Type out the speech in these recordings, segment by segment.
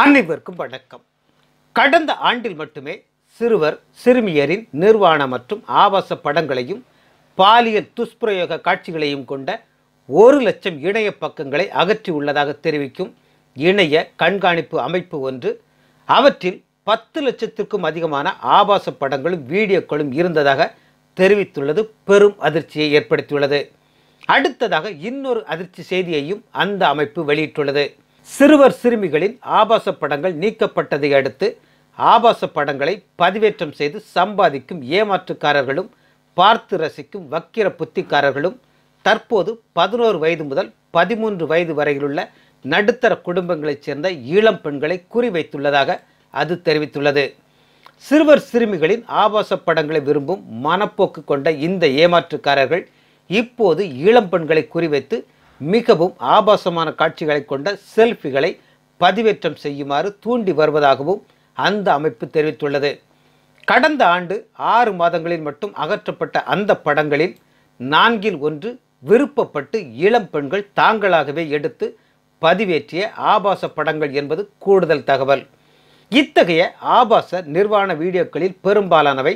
அனைவருக்கும் வணக்கம். கடந்த ஆண்டில் மட்டுமே சிறுவர் சிறுமியரின் நிர்வாண மற்றும் ஆபாச படங்களையும் பாலியல் துஷ்பிரயோக காட்சிகளையும் கொண்ட ஒரு லட்சம் இணைய பக்கங்களை அகற்றியுள்ளதாக தெரிவிக்கும் இணைய கண்காணிப்பு அமைப்பு ஒன்று அவற்றில் பத்து லட்சத்திற்கும் அதிகமான ஆபாச படங்களும் வீடியோக்களும் இருந்ததாக தெரிவித்துள்ளது. பெரும் அதிர்ச்சியை ஏற்படுத்தியுள்ளது. அடுத்ததாக இன்னொரு அதிர்ச்சி செய்தியையும் அந்த அமைப்பு வெளியிட்டுள்ளது. சிறுவர் சிறுமிகளின் ஆபாச படங்கள் நீக்கப்பட்டதை அடுத்து ஆபாச படங்களை பதிவேற்றம் செய்து சம்பாதிக்கும் ஏமாற்றுக்காரர்களும் பார்த்து ரசிக்கும் வக்கிர புத்திக்காரர்களும் தற்போது பதினோரு வயது முதல் பதிமூன்று வயது வரையிலுள்ள நடுத்தர குடும்பங்களைச் சேர்ந்த இளம் பெண்களை குறிவைத்துள்ளதாக அது தெரிவித்துள்ளது. சிறுவர் சிறுமிகளின் ஆபாச படங்களை விரும்பும் மனப்போக்கு கொண்ட இந்த ஏமாற்றுக்காரர்கள் இப்போது இளம் பெண்களை குறிவைத்து மிகவும் ஆபாசமான காட்சிகளை கொண்ட செல்ஃபிகளை பதிவேற்றம் செய்யுமாறு தூண்டி வருவதாகவும் அந்த அமைப்பு தெரிவித்துள்ளது. கடந்த ஆண்டு ஆறு மாதங்களில் மட்டும் அகற்றப்பட்ட அந்த படங்களில் நான்கில் ஒன்று விருப்பப்பட்டு இளம் பெண்கள் தாங்களாகவே எடுத்து பதிவேற்றிய ஆபாச படங்கள் என்பது கூடுதல் தகவல். இத்தகைய ஆபாச நிர்வாண வீடியோக்களில் பெரும்பாலானவை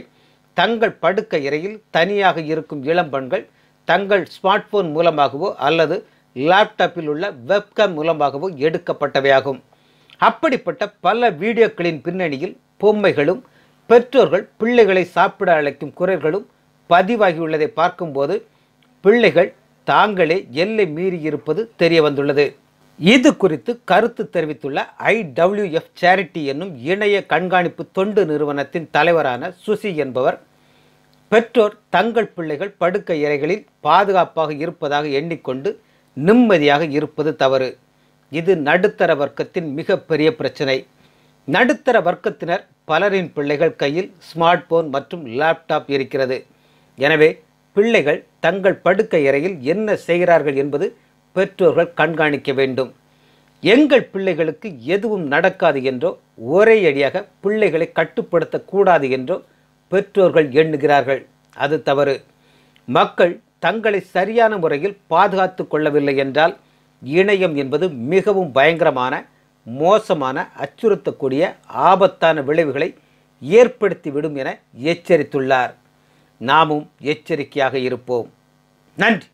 தங்கள் படுக்க இறையில் தனியாக இருக்கும் இளம்பெண்கள் தங்கள் ஸ்மார்ட் போன் மூலமாகவோ அல்லது லேப்டாப்பில் உள்ள வெப்கேம் மூலமாகவோ எடுக்கப்பட்டவையாகும். அப்படிப்பட்ட பல வீடியோக்களின் பின்னணியில் பொம்மைகளும் பெற்றோர்கள் பிள்ளைகளை சாப்பிட அழைக்கும் குரல்களும் பதிவாகியுள்ளதை பார்க்கும்போது பிள்ளைகள் தாங்களே எல்லை மீறி இருப்பது தெரிய வந்துள்ளது. இது குறித்து கருத்து தெரிவித்துள்ள ஐடபிள்யூஎஃப் சேரிட்டி என்னும் இணைய கண்காணிப்பு தொண்டு நிறுவனத்தின் தலைவரான சுசி என்பவர் பெற்றோர் தங்கள் பிள்ளைகள் படுக்கை இறைகளில் பாதுகாப்பாக இருப்பதாக எண்ணிக்கொண்டு நிம்மதியாக இருப்பது தவறு. இது நடுத்தர வர்க்கத்தின் மிகப்பெரிய பிரச்சனை. நடுத்தர வர்க்கத்தினர் பலரின் பிள்ளைகள் கையில் ஸ்மார்ட் போன் மற்றும் லேப்டாப் இருக்கிறது. எனவே பிள்ளைகள் தங்கள் படுக்கை அறையில் என்ன செய்கிறார்கள் என்பது பெற்றோர்கள் கண்காணிக்க வேண்டும். எங்கள் பிள்ளைகளுக்கு எதுவும் நடக்காது என்றோ ஒரே அடியாக பிள்ளைகளை கட்டுப்படுத்தக்கூடாது என்றோ பெற்றோர்கள் எண்ணுகிறார்கள். அது தவறு. மக்கள் தங்களை சரியான முறையில் பாதுகாத்து கொள்ளவில்லை என்றால் இணையம் என்பது மிகவும் பயங்கரமான மோசமான அச்சுறுத்தக்கூடிய ஆபத்தான விளைவுகளை ஏற்படுத்திவிடும் என எச்சரித்துள்ளார். நாமும் எச்சரிக்கையாக இருப்போம். நன்றி.